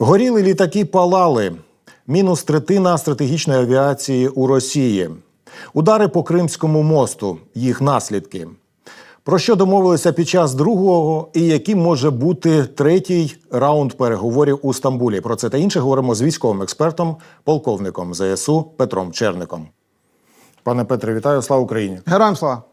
Горіли літаки палали. Мінус третина стратегічної авіації у Росії. Удари по Кримському мосту, їх наслідки. Про що домовилися під час другого і яким може бути третій раунд переговорів у Стамбулі? Про це та інше говоримо з військовим експертом, полковником ЗСУ Петром Черником. Пане Петре, вітаю! Слава Україні! Героям слава!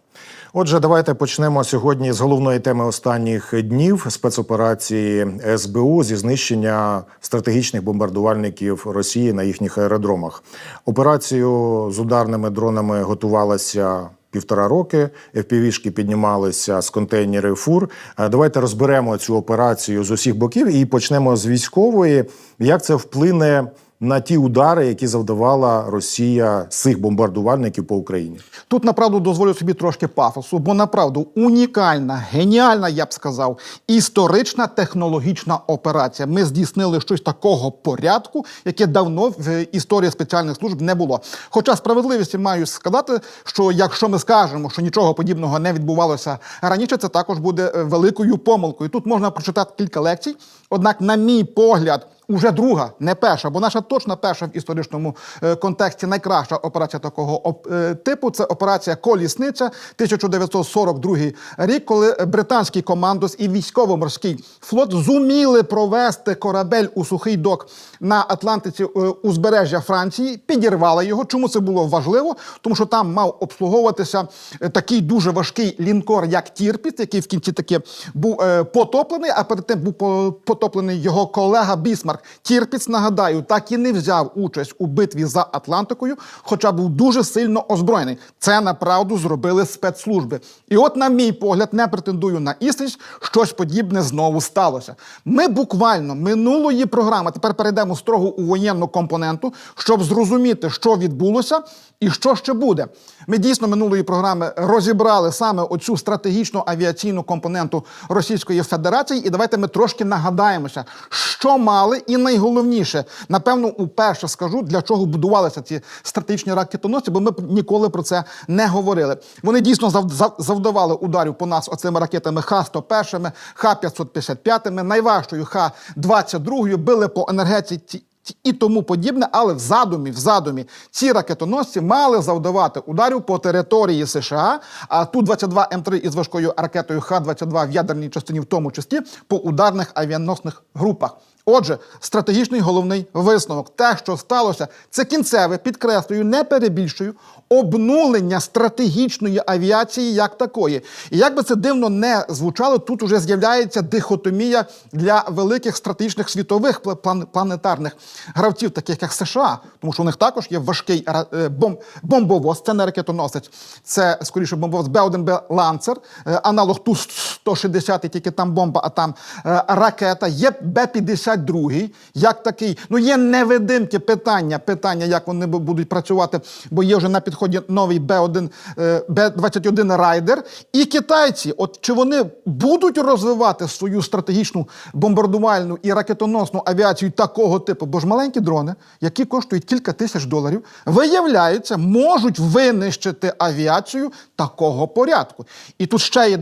Отже, давайте почнемо сьогодні з головної теми останніх днів спецоперації СБУ зі знищення стратегічних бомбардувальників Росії на їхніх аеродромах. Операцію з ударними дронами готувалася. Півтора роки FPV-шки піднімалися з контейнерів фур. Е, Давайте розберемо цю операцію з усіх боків і почнемо з військової. Як це вплине на ті удари, які завдавала Росія з цих бомбардувальників по Україні? Тут направду дозволю собі трошки пафосу, бо направду унікальна, геніальна, я б сказав, історична технологічна операція. Ми здійснили щось такого порядку, яке давно в історії спеціальних служб не було. Хоча справедливості маю сказати, що якщо ми скажемо, що нічого подібного не відбувалося раніше, це також буде е, великою помилкою. Тут можна прочитати кілька лекцій. Однак, на мій погляд, Уже друга, не перша, бо наша точно перша в історичному е, контексті найкраща операція такого е, типу це операція Колісниця 1942 рік, коли британський командос і військово-морський флот зуміли провести корабель у сухий док на Атлантиці е, узбережжя Франції, підірвали його. Чому це було важливо? Тому що там мав обслуговуватися такий дуже важкий лінкор, як Тірпіт, який в кінці таки був потоплений, а перед тим був по- потоплений його колега Бісмарк. Тірпіц, нагадаю, так і не взяв участь у битві за Атлантикою, хоча був дуже сильно озброєний. Це направду зробили спецслужби. І от, на мій погляд, не претендую на істинність, щось подібне знову сталося. Ми буквально минулої програми тепер перейдемо строго у воєнну компоненту, щоб зрозуміти, що відбулося і що ще буде. Ми дійсно минулої програми розібрали саме оцю стратегічну авіаційну компоненту Російської Федерації. І давайте ми трошки нагадаємося, що мали, і найголовніше, напевно, уперше скажу, для чого будувалися ці стратегічні ракетоносці, бо ми ніколи про це не говорили. Вони дійсно зав- зав- завдавали ударів по нас оцими ракетами Х-101, Х-555, найважчою Х-22, били по енергетиці і тому подібне, але в задумі, в задумі ці ракетоносці мали завдавати ударів по території США, а ту 22 М3 із важкою ракетою Х-22 в ядерній частині, в тому числі по ударних авіаносних групах. Отже, стратегічний головний висновок, те, що сталося, це кінцеве, підкреслюю, не перебільшую, обнулення стратегічної авіації як такої. І як би це дивно не звучало, тут уже з'являється дихотомія для великих стратегічних світових план- планетарних гравців, таких як США, тому що у них також є важкий е, бом- бомбовоз, це не ракетоносець, це скоріше бомбовоз Б-1Б Ланцер, е, аналог Ту-160, тільки там бомба, а там е, ракета. Є Б-52, як такий. Ну є невидимки питання, питання, як вони будуть працювати, бо є вже на підході новий Б-1, е, Б-21 Райдер. І китайці, от чи вони будуть розвивати свою стратегічну бомбардувальну і ракетоносну авіацію такого типу? Бо ж маленькі дрони, які коштують кілька тисяч доларів, виявляється, можуть винищити авіацію такого порядку. І тут ще є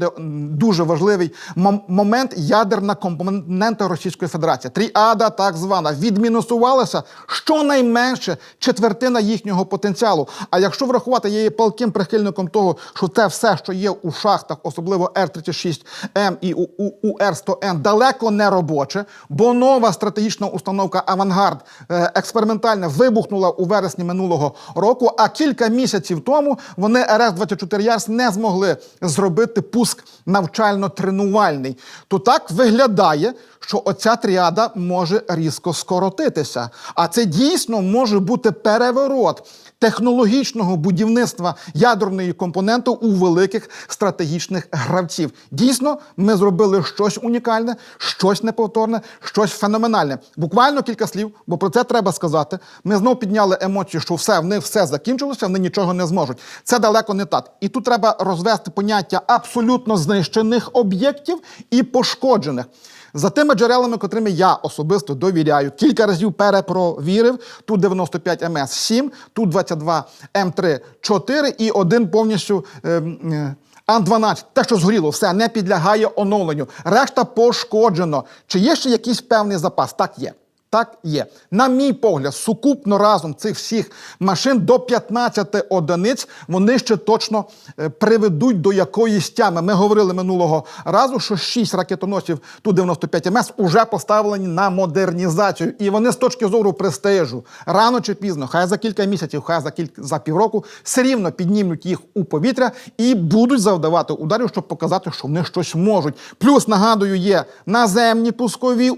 дуже важливий момент ядерна компонента Російської Федерації. Тріада, так звана, відмінусувалася щонайменше четвертина їхнього потенціалу. А якщо врахувати, я є палким прихильником того, що це все, що є у шахтах, особливо Р-36М і у, у, у Р-100Н, далеко не робоче, бо нова стратегічна установка Авангард е, експериментально вибухнула у вересні минулого року. А кілька місяців тому вони РС-24 Ярс не змогли зробити пуск навчально-тренувальний. То так виглядає, що оця тріада може різко скоротитися. А це дійсно може бути переворот технологічного будівництва ядерної компоненти у великих стратегічних гравців. Дійсно, ми зробили щось унікальне, щось неповторне, щось феноменальне. Буквально кілька слів, бо про це треба сказати. Ми знову підняли емоцію, що все в них все закінчилося, вони нічого не зможуть. Це далеко не так. І тут треба розвести поняття абсолютно знищених об'єктів і пошкоджених. За тими джерелами, котрими я особисто довіряю, кілька разів перепровірив. Тут 95 МС 7, тут 22 М3 4 і один повністю. ем, е, Ан-12, те, що згоріло, все не підлягає оновленню. Решта пошкоджено. Чи є ще якийсь певний запас? Так є. Так є. На мій погляд, сукупно разом цих всіх машин до 15 одиниць вони ще точно е, приведуть до якоїсь тями. Ми говорили минулого разу, що 6 ракетоносів Ту-95 МС уже поставлені на модернізацію. І вони з точки зору престижу рано чи пізно, хай за кілька місяців, хай за кілька за півроку, все рівно піднімуть їх у повітря і будуть завдавати ударів, щоб показати, що вони щось можуть. Плюс нагадую, є наземні пускові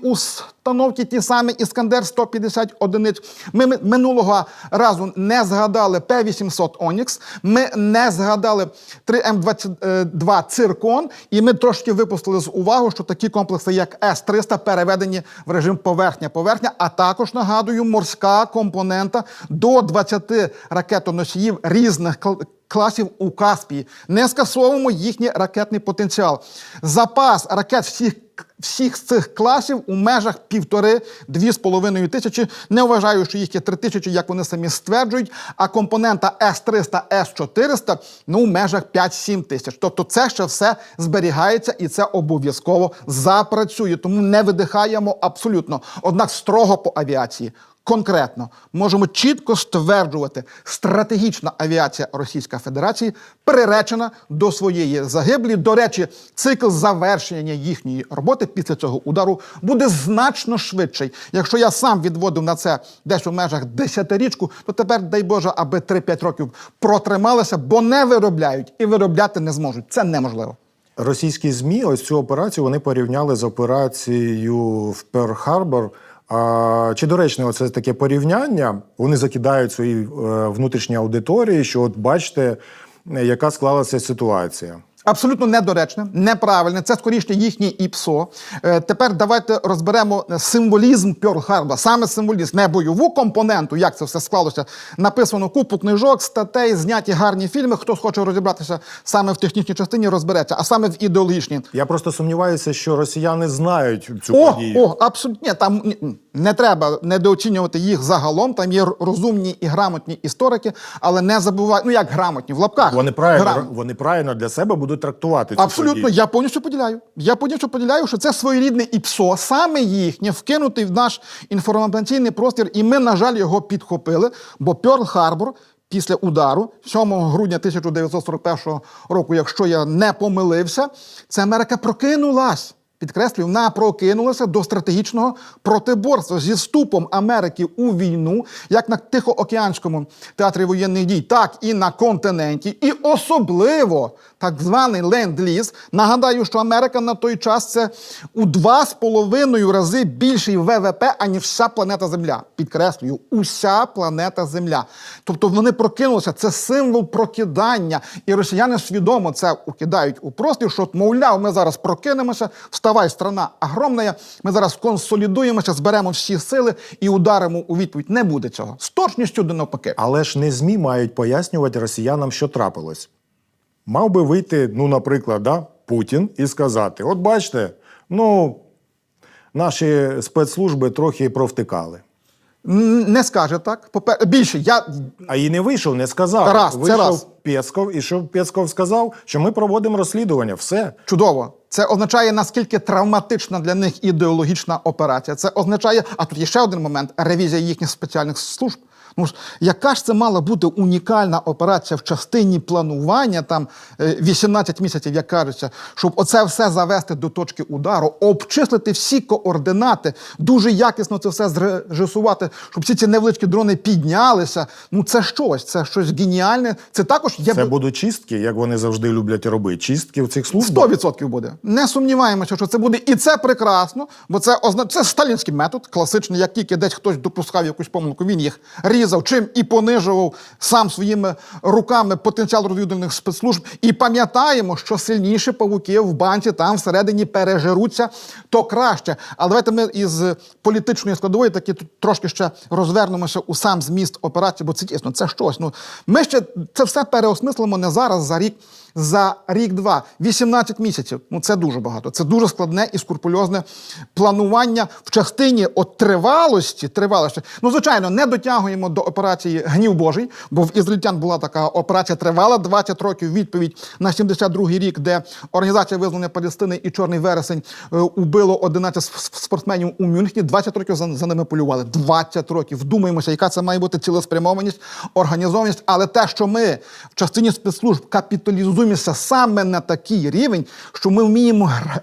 установки, ті самі Іскандер 150 одиниць. Ми ми- минулого разу не згадали П-800 Онікс, ми не згадали 3М22 Циркон, і ми трошки випустили з увагу, що такі комплекси, як С-300, переведені в режим поверхня-поверхня, а також нагадую, морська компонента до 20 ракетоносіїв різних класів у Каспії. Не скасовуємо їхній ракетний потенціал. Запас ракет всіх всіх цих класів у межах півтори-дві з половиною тисячі. Не вважаю, що їх є три тисячі, як вони самі стверджують. А компонента С-300, С-400 ну в межах 5-7 тисяч. Тобто, це ще все зберігається і це обов'язково запрацює. Тому не видихаємо абсолютно. Однак строго по авіації. Конкретно можемо чітко стверджувати, стратегічна авіація Російської Федерації приречена до своєї загиблі. До речі, цикл завершення їхньої роботи після цього удару буде значно швидший. Якщо я сам відводив на це десь у межах десятирічку, то тепер, дай Боже, аби 3-5 років протрималися, бо не виробляють і виробляти не зможуть. Це неможливо. Російські ЗМІ ось цю операцію вони порівняли з операцією в Перл-Харбор. Чи доречне оце таке порівняння? Вони закидають свої внутрішні аудиторії, що от бачите, е, яка склалася ситуація. Абсолютно недоречне, неправильне. Це скоріше їхнє ІПСО. Е, тепер давайте розберемо символізм Пьорл-Харбора. Саме символізм, не бойову компоненту, як це все склалося. Написано купу книжок, статей, зняті гарні фільми. Хто хоче розібратися саме в технічній частині, розбереться, а саме в ідеологічній. Я просто сумніваюся, що росіяни знають цю О, подію. о, абсолютно ні, там ні, не треба недооцінювати їх загалом. Там є розумні і грамотні історики, але не забувай, ну як грамотні в лапках. Вони правильно, Грамотні. вони правильно для себе будуть трактувати цю Абсолютно, подію. я повністю поділяю. Я повністю поділяю, що це своєрідне ІПСО, саме їхнє, вкинутий в наш інформаційний простір, і ми, на жаль, його підхопили, бо Пьорл-Харбор після удару 7 грудня 1941 року, якщо я не помилився, це Америка прокинулась. Підкреслюю, вона прокинулася до стратегічного протиборства зі вступом Америки у війну, як на Тихоокеанському театрі воєнних дій, так і на континенті, і особливо так званий ленд-ліз. Нагадаю, що Америка на той час це у два з половиною рази більший ВВП, аніж вся планета Земля. Підкреслюю, уся планета Земля. Тобто вони прокинулися. Це символ прокидання, і росіяни свідомо це укидають у простір, що мовляв, ми зараз прокинемося. Вставай, страна огромна. Ми зараз консолідуємося, зберемо всі сили і ударимо у відповідь. Не буде цього з точністю до навпаки. Але ж не ЗМІ мають пояснювати росіянам, що трапилось. Мав би вийти, ну, наприклад, да, Путін і сказати: от бачите, ну, наші спецслужби трохи провтикали. Не скаже так. Більше я А і не вийшов, не сказав. Раз, це вийшов раз. Пєсков, і що Пєсков сказав, що ми проводимо розслідування. Все. Чудово. Це означає, наскільки травматична для них ідеологічна операція. Це означає, а тут є ще один момент ревізія їхніх спеціальних служб. Ну ж, яка ж це мала бути унікальна операція в частині планування, там е, 18 місяців, як кажеться, щоб оце все завести до точки удару, обчислити всі координати, дуже якісно це все зрежисувати, щоб всі ці невеличкі дрони піднялися. Ну це щось, це щось геніальне. Це також є Це будуть чистки, як вони завжди люблять робити. Чистки в цих службах. 100% буде. Не сумніваємося, що це буде. І це прекрасно, бо це озна... це сталінський метод, класичний, як тільки десь хтось допускав якусь помилку, він їх різав, чим і понижував сам своїми руками потенціал розвідувальних спецслужб. І пам'ятаємо, що сильніші павуки в банці там всередині пережируться, то краще. Але давайте ми із політичної складової таки трошки ще розвернемося у сам зміст операції, бо це дійсно це щось. Ну ми ще це все переосмислимо не зараз, за рік за рік-два, 18 місяців. Ну це дуже багато. Це дуже складне і скрупульозне планування в частині от тривалості. Тривалості. Ну, звичайно, не дотягуємо до операції Гнів Божий, бо в ізраїльтян була така операція тривала 20 років. Відповідь на 72-й рік, де організація визволення Палестини і Чорний вересень е, убило 11 с- с- спортсменів у Мюнхені. 20 років за, за ними полювали. 20 років. Вдумаємося, яка це має бути цілеспрямованість, організованість. Але те, що ми в частині спецслужб капіталізуємося саме на такий рівень, що ми вміємо гра-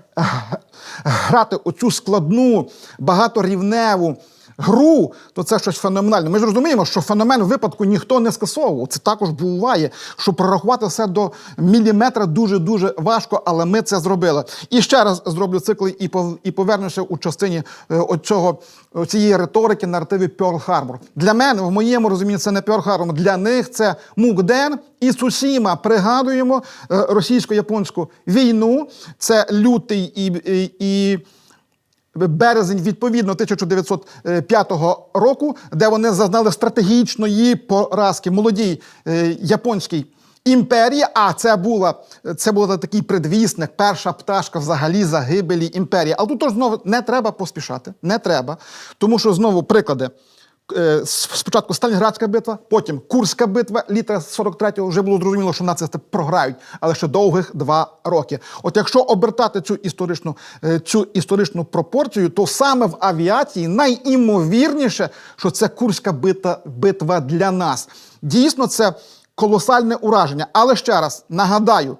грати оцю складну, багаторівневу гру, то це щось феноменальне. Ми ж розуміємо, що феномен випадку ніхто не скасовував. Це також буває, що прорахувати все до міліметра дуже-дуже важко, але ми це зробили. І ще раз зроблю цикл і і повернуся у частині е, оцього, цієї риторики наративі Pearl Harbor. Для мене, в моєму розумінні, це не Pearl Harbor. Для них це Мукден і Сусіма. Пригадуємо е, російсько-японську війну. Це лютий і, і, і березень відповідно 1905 року, де вони зазнали стратегічної поразки молодій е, японській імперії. А це була це була такий предвісник, перша пташка взагалі загибелі імперії. Але тут знову не треба поспішати, не треба, тому що знову приклади. Е, Спочатку Сталінградська битва, потім Курська битва, літа 43-го вже було зрозуміло, що нацисти програють, але ще довгих два роки. От якщо обертати цю історичну, е, цю історичну пропорцію, то саме в авіації найімовірніше, що це Курська битва, битва для нас. Дійсно, це колосальне ураження. Але ще раз нагадаю.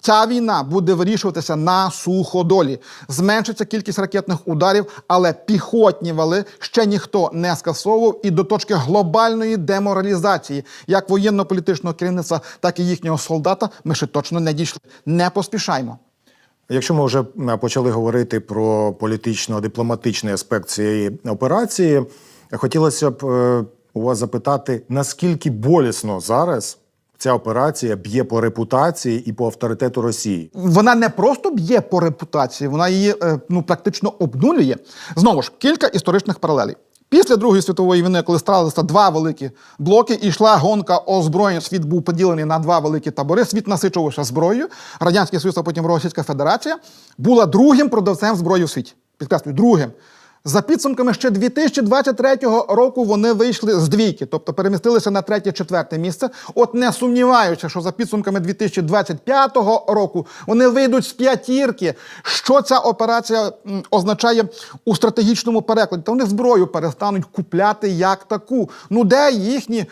Ця війна буде вирішуватися на суходолі. Зменшиться кількість ракетних ударів, але піхотні вали ще ніхто не скасовував. І до точки глобальної деморалізації, як воєнно-політичного керівництва, так і їхнього солдата, ми ще точно не дійшли. Не поспішаймо. Якщо ми вже е, почали говорити про політично-дипломатичний аспект цієї операції, хотілося б е, у вас запитати, наскільки болісно зараз ця операція б'є по репутації і по авторитету Росії? Вона не просто б'є по репутації, вона її е, ну, практично обнулює. Знову ж, кілька історичних паралелей. Після Другої світової війни, коли сталися два великі блоки, і йшла гонка озброєнь, світ був поділений на два великі табори. Світ насичувався зброєю. Радянський Союз, а потім Російська Федерація була другим продавцем зброї у світі. Підкреслюю, другим. За підсумками ще 2023 року вони вийшли з двійки, тобто перемістилися на третє-четверте місце. От не сумніваючи, що за підсумками 2025 року вони вийдуть з п'ятірки. Що ця операція означає у стратегічному перекладі? Та вони зброю перестануть купляти як таку. Ну де їхні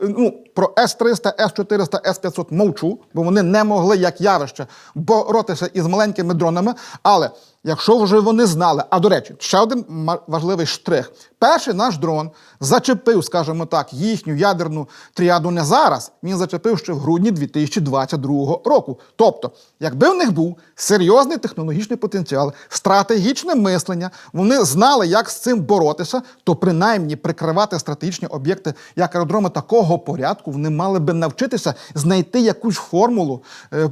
ну про С-300, С-400, С-500 мовчу, бо вони не могли як явище боротися із маленькими дронами. Але якщо вже вони знали, а до речі, ще один важливий штрих. Перший наш дрон зачепив, скажімо так, їхню ядерну тріаду не зараз. Він зачепив ще в грудні 2022 року. Тобто, якби в них був серйозний технологічний потенціал, стратегічне мислення, вони знали, як з цим боротися, то принаймні прикривати стратегічні об'єкти як аеродроми такого порядку, вони мали би навчитися знайти якусь формулу, е,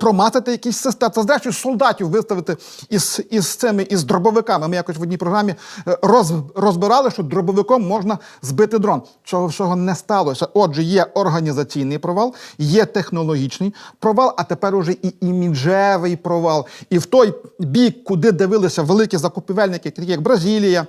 промацати якісь системи. Це зрештою солдатів виставити із, із цими із дробовиками. Ми якось в одній програмі е, роз, розбирали, що дробовиком можна збити дрон. Цього всього не сталося. Отже, є організаційний провал, є технологічний провал, а тепер уже і іміджевий провал. І в той бік, куди дивилися великі закупівельники, такі як Бразилія,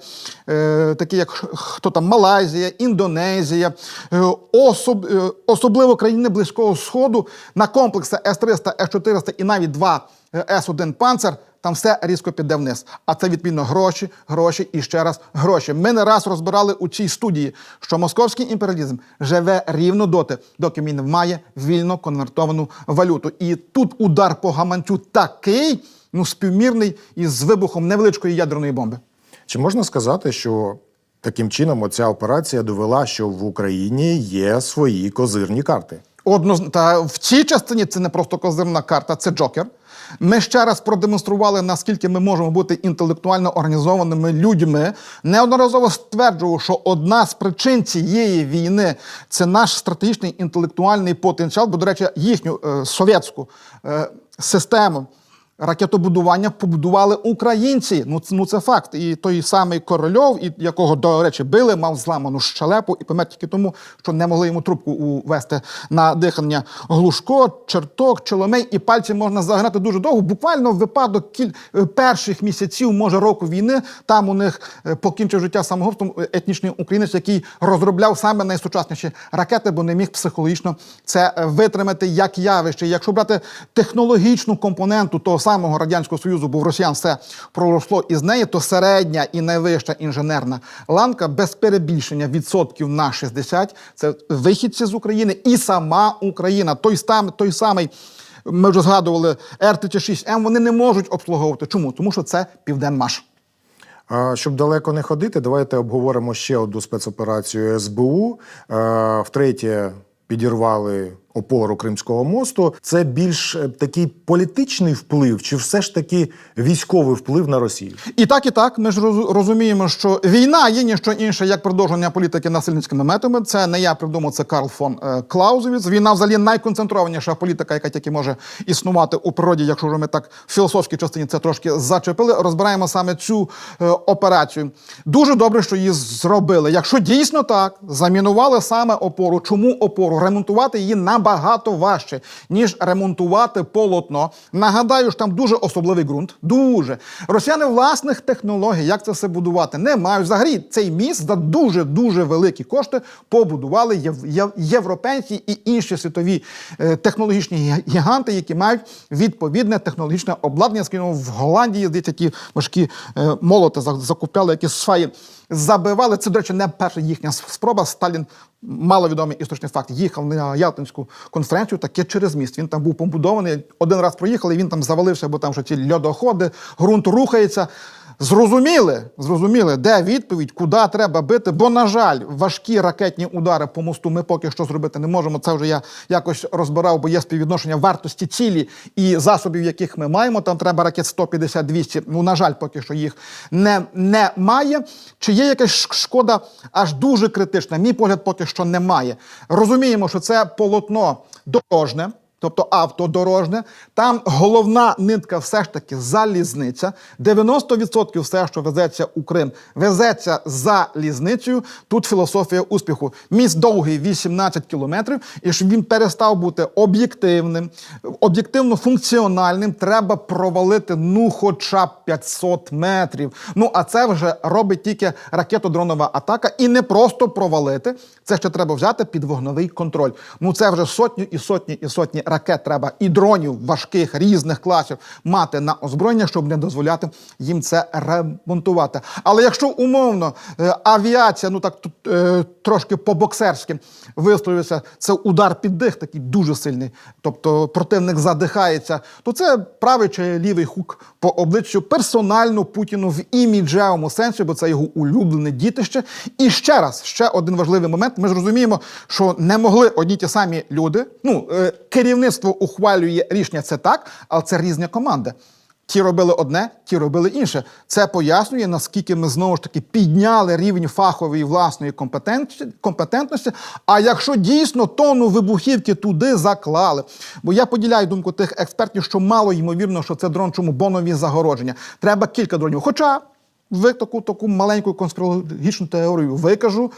е, такі як хто там Малайзія, Індонезія, е, особ, е, особливо країни Близького Сходу на комплекси С-300, С-400 і навіть два е, С-1 Панцер. Там все різко піде вниз. А це відповідно гроші, гроші і ще раз гроші. Ми не раз розбирали у цій студії, що московський імперіалізм живе рівно доти, доки він має вільно конвертовану валюту. І тут удар по гаманцю такий, ну співмірний із вибухом невеличкої ядерної бомби. Чи можна сказати, що таким чином оця операція довела, що в Україні є свої козирні карти? Одно та в цій частині це не просто козирна карта, це джокер. Ми ще раз продемонстрували, наскільки ми можемо бути інтелектуально організованими людьми. Неодноразово стверджував, що одна з причин цієї війни це наш стратегічний інтелектуальний потенціал. Бо, до речі, їхню е, совєтську е, систему Ракетобудування побудували українці. Ну, ну це факт. І той самий Корольов, і якого, до речі, били, мав зламану щелепу і помер тільки тому, що не могли йому трубку увести на дихання. Глушко, черток, чоломей, і пальці можна загнати дуже довго. Буквально в випадок кіль... е, перших місяців, може, року війни, там у них е, покінчив життя самогубством е, етнічний українець, який розробляв саме найсучасніші ракети, бо не міг психологічно це витримати як явище. Якщо брати технологічну компоненту того самого радянського союзу, бо в росіян все проросло із неї, то середня і найвища інженерна ланка без перебільшення відсотків на 60 – це вихідці з України і сама Україна. Той сам той самий. Ми вже згадували Р-36М, вони не можуть обслуговувати. Чому? Тому що це Південмаш. Щоб далеко не ходити, давайте обговоримо ще одну спецоперацію СБУ. Втретє підірвали опору Кримського мосту. Це більш е, такий політичний вплив, чи все ж таки військовий вплив на Росію? І так, і так. Ми ж розуміємо, що війна є ніщо інше, як продовження політики насильницькими методами. Це не я придумав, це Карл фон е, Клаузевіц. Війна взагалі найконцентрованіша політика, яка тільки може існувати у природі, якщо вже ми так в філософській частині це трошки зачепили. Розбираємо саме цю е, операцію. Дуже добре, що її зробили. Якщо дійсно так, замінували саме опору. Чому опору? Ремонтувати її набагато важче, ніж ремонтувати полотно. Нагадаю, що там дуже особливий ґрунт. Дуже росіяни власних технологій, як це все будувати, не мають. Взагалі цей міст за дуже дуже великі кошти побудували єв- єв- європейці і інші світові е, технологічні гіганти, які мають відповідне технологічне обладнання. Скажімо, в Голландії здається, ті важкі е, молоти за- закупляли, які сваї забивали. Це, до речі, не перша їхня спроба. Сталін маловідомий історичний факт. Їхав на Ялтинську конференцію таке через міст. Він там був побудований. Один раз проїхали, він там завалився, бо там що ті льодоходи, ґрунт рухається. Зрозуміли, зрозуміли, де відповідь, куди треба бити. Бо, на жаль, важкі ракетні удари по мосту ми поки що зробити не можемо. Це вже я якось розбирав, бо є співвідношення вартості цілі і засобів, яких ми маємо. Там треба ракет 150-200. Ну, на жаль, поки що їх не, немає. Чи є якась шкода аж дуже критична? Мій погляд поки що немає. Розуміємо, що це полотно дорожне. Тобто автодорожне, там головна нитка все ж таки залізниця. 90% все, що везеться у Крим, везеться залізницею. Тут філософія успіху. Міст довгий 18 кілометрів, і щоб він перестав бути об'єктивним, об'єктивно функціональним, треба провалити ну хоча б 500 метрів. Ну а це вже робить тільки ракетодронова атака, і не просто провалити. Це ще треба взяти під вогновий контроль. Ну це вже сотні і сотні і сотні ракет треба і дронів важких різних класів мати на озброєння, щоб не дозволяти їм це ремонтувати. Але якщо умовно е, авіація, ну так тут е, трошки по-боксерськи висловився, це удар під дих, такий дуже сильний, тобто противник задихається, то це правий чи лівий хук по обличчю персонально Путіну в іміджевому сенсі, бо це його улюблене дітище. І ще раз, ще один важливий момент. Ми ж розуміємо, що не могли одні ті самі люди. Ну, е, керівництво ухвалює рішення, це так, але це різні команди. Ті робили одне, ті робили інше. Це пояснює, наскільки ми знову ж таки підняли рівень фахової власної компетентності. А якщо дійсно тонну вибухівки туди заклали, бо я поділяю думку тих експертів, що мало ймовірно, що це дрон, чому бонові загородження. Треба кілька дронів. Хоча ви таку таку маленьку конспірологічну теорію викажу.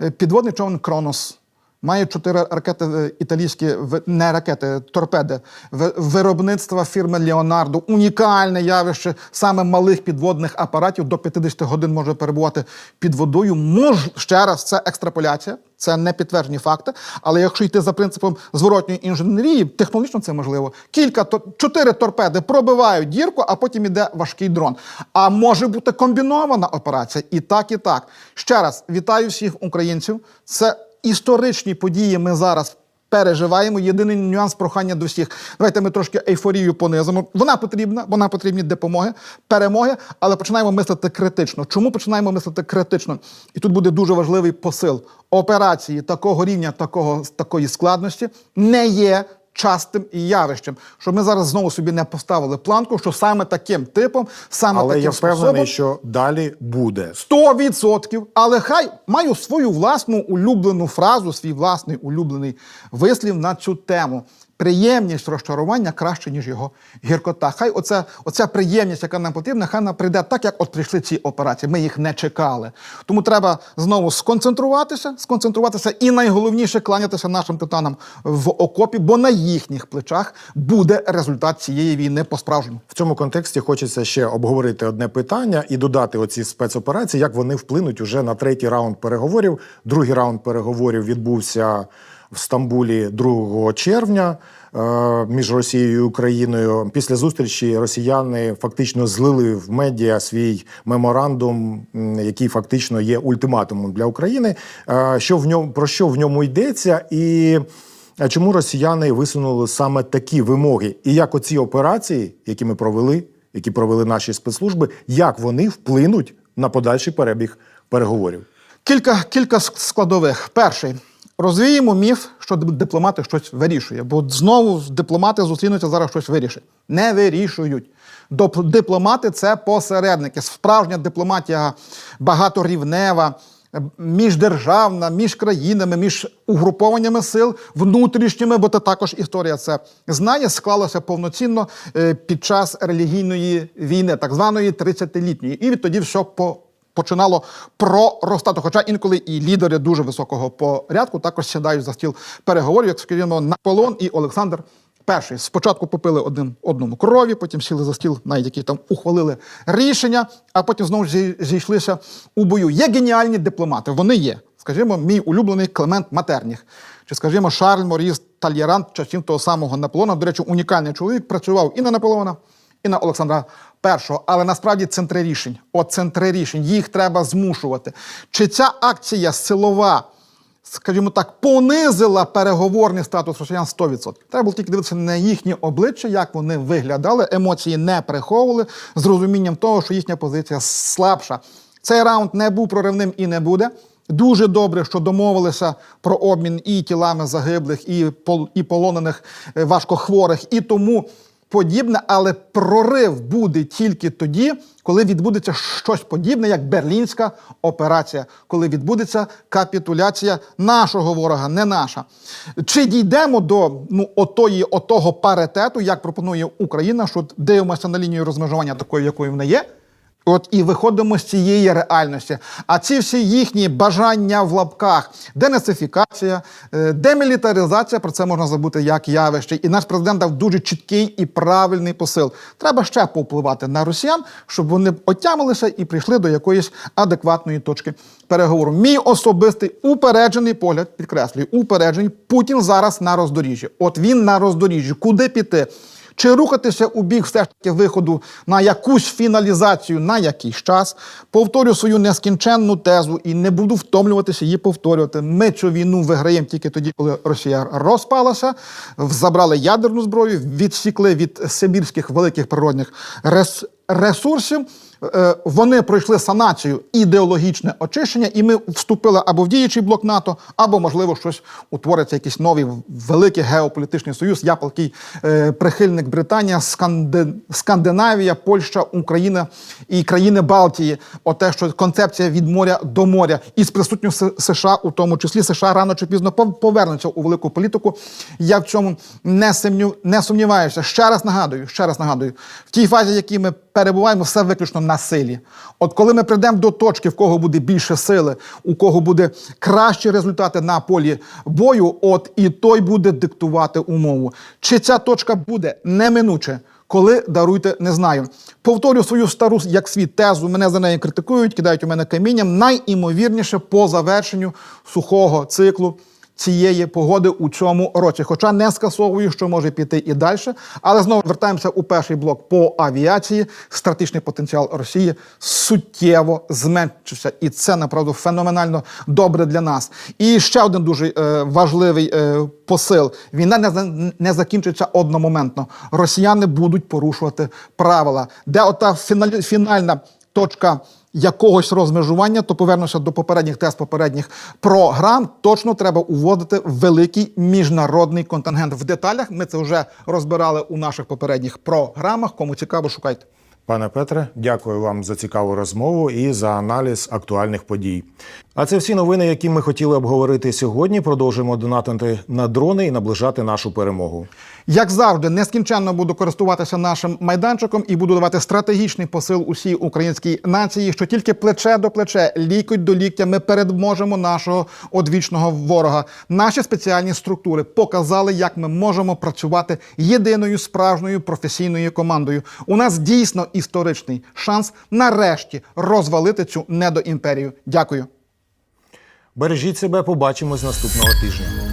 Е, Підводний човен Кронос. Має чотири ракети е, італійські, не ракети, торпеди ви- виробництва фірми Леонардо. Унікальне явище саме малих підводних апаратів до 50 годин може перебувати під водою. Мож ще раз, це екстраполяція, це не підтверджені факти. Але якщо йти за принципом зворотньої інженерії, технологічно це можливо. Кілька чотири торпеди пробивають дірку, а потім іде важкий дрон. А може бути комбінована операція. І так, і так. Ще раз вітаю всіх українців. Це історичні події ми зараз переживаємо. Єдиний нюанс прохання до всіх. Давайте ми трошки ейфорію понизимо. Вона потрібна, вона потрібні допомоги, перемоги, але починаємо мислити критично. Чому починаємо мислити критично? І тут буде дуже важливий посил. Операції такого рівня, такого, такої складності не є частим явищем. Щоб ми зараз знову собі не поставили планку, що саме таким типом, саме Але таким я впевнений, способом, що далі буде. 100%. Але хай маю свою власну улюблену фразу, свій власний улюблений вислів на цю тему. Приємність розчарування краще, ніж його гіркота. Хай оця, оця приємність, яка нам потрібна, хай вона прийде так, як от прийшли ці операції. Ми їх не чекали. Тому треба знову сконцентруватися, сконцентруватися і найголовніше кланятися нашим титанам в окопі, бо на їхніх плечах буде результат цієї війни по-справжньому. В цьому контексті хочеться ще обговорити одне питання і додати оці спецоперації, як вони вплинуть уже на третій раунд переговорів. Другий раунд переговорів відбувся в Стамбулі 2 червня е, між Росією і Україною. Після зустрічі росіяни фактично злили в медіа свій меморандум, який фактично є ультиматумом для України. Е, Що в ньому про що в ньому йдеться і. А чому росіяни висунули саме такі вимоги? І як оці операції, які ми провели, які провели наші спецслужби, як вони вплинуть на подальший перебіг переговорів? Кілька, кілька складових. Перший. Розвіємо міф, що дипломати щось вирішує, бо знову дипломати зустрінуться зараз щось вирішить. Не вирішують. Доп- Дипломати це посередники. Справжня дипломатія багаторівнева, міждержавна, між країнами, між угрупованнями сил, внутрішніми, бо це також історія це знає, склалося повноцінно е, під час релігійної війни, так званої 30-літньої. І відтоді все по починало проростати. Хоча інколи і лідери дуже високого порядку також сідають за стіл переговорів, як скажімо, Наполеон і Олександр. Перший спочатку попили один одному крові, потім сіли за стіл, навіть які там ухвалили рішення, а потім знову ж зійшлися у бою. Є геніальні дипломати. Вони є. Скажімо, мій улюблений Клемент Матерніх, чи скажімо, Шарль Моріс Тальєрант, часів того самого Наполеона. До речі, унікальний чоловік працював і на Наполеона, і на Олександра І. Але насправді центри рішень. От центри рішень, їх треба змушувати. Чи ця акція силова, скажімо так, понизила переговорний статус росіян 100%? Треба було тільки дивитися на їхні обличчя, як вони виглядали, емоції не приховували з розумінням того, що їхня позиція слабша. Цей раунд не був проривним і не буде. Дуже добре, що домовилися про обмін і тілами загиблих, і полонених е, важкохворих, і тому подібне, але прорив буде тільки тоді, коли відбудеться щось подібне, як берлінська операція, коли відбудеться капітуляція нашого ворога, не наша. Чи дійдемо до ну отої, отого паритету, як пропонує Україна, що дивимося на лінію розмежування такою, якою вона є? От і виходимо з цієї реальності. А ці всі їхні бажання в лапках, денацифікація, е, демілітаризація, про це можна забути як явище. І наш президент дав дуже чіткий і правильний посил. Треба ще повпливати на росіян, щоб вони отямилися і прийшли до якоїсь адекватної точки переговору. Мій особистий упереджений погляд, підкреслюю, упереджений Путін зараз на роздоріжжі. От він на роздоріжжі. Куди піти? Чи рухатися у бік все ж таки виходу на якусь фіналізацію на якийсь час? Повторю свою нескінченну тезу і не буду втомлюватися її повторювати. Ми цю війну виграємо тільки тоді, коли Росія розпалася, забрали ядерну зброю, відсікли від сибірських великих природних ресурсів. Е, Вони пройшли санацію ідеологічне очищення, і ми вступили або в діючий блок НАТО, або, можливо, щось утвориться, якийсь новий великий геополітичний союз. Я палкий е, прихильник Британія, Сканди... Скандинавія, Польща, Україна і країни Балтії. Оте, що концепція від моря до моря, і з присутністю США, у тому числі США рано чи пізно пов- повернуться у велику політику. Я в цьому не сумнів... не сумніваюся. Ще раз нагадую, ще раз нагадую, в тій фазі, в якій ми перебуваємо, все виключно на силі. От коли ми прийдемо до точки, в кого буде більше сили, у кого буде кращі результати на полі бою, от і той буде диктувати умову. Чи ця точка буде неминуче? Коли даруйте, не знаю. Повторю свою стару як світ тезу. Мене за нею критикують, кидають у мене камінням. Найімовірніше по завершенню сухого циклу цієї погоди у цьому році. Хоча не скасовую, що може піти і далі. Але знову вертаємося у перший блок по авіації. Стратегічний потенціал Росії суттєво зменшився, і це направду феноменально добре для нас. І ще один дуже е, важливий е, посил: війна не, не закінчиться одномоментно. Росіяни будуть порушувати правила, де ота фінальна точка якогось розмежування, то повернуся до попередніх тест попередніх програм. Точно треба уводити великий міжнародний контингент. В деталях ми це вже розбирали у наших попередніх програмах. Кому цікаво, шукайте. Пане Петре, дякую вам за цікаву розмову і за аналіз актуальних подій. А це всі новини, які ми хотіли обговорити сьогодні. Продовжуємо донатити на дрони і наближати нашу перемогу. Як завжди, нескінченно буду користуватися нашим майданчиком і буду давати стратегічний посил усій українській нації, що тільки плече до плече, лікоть до ліктя ми переможемо нашого одвічного ворога. Наші спеціальні структури показали, як ми можемо працювати єдиною справжньою професійною командою. У нас дійсно історичний шанс нарешті розвалити цю недоімперію. Дякую. Бережіть себе, побачимось наступного тижня.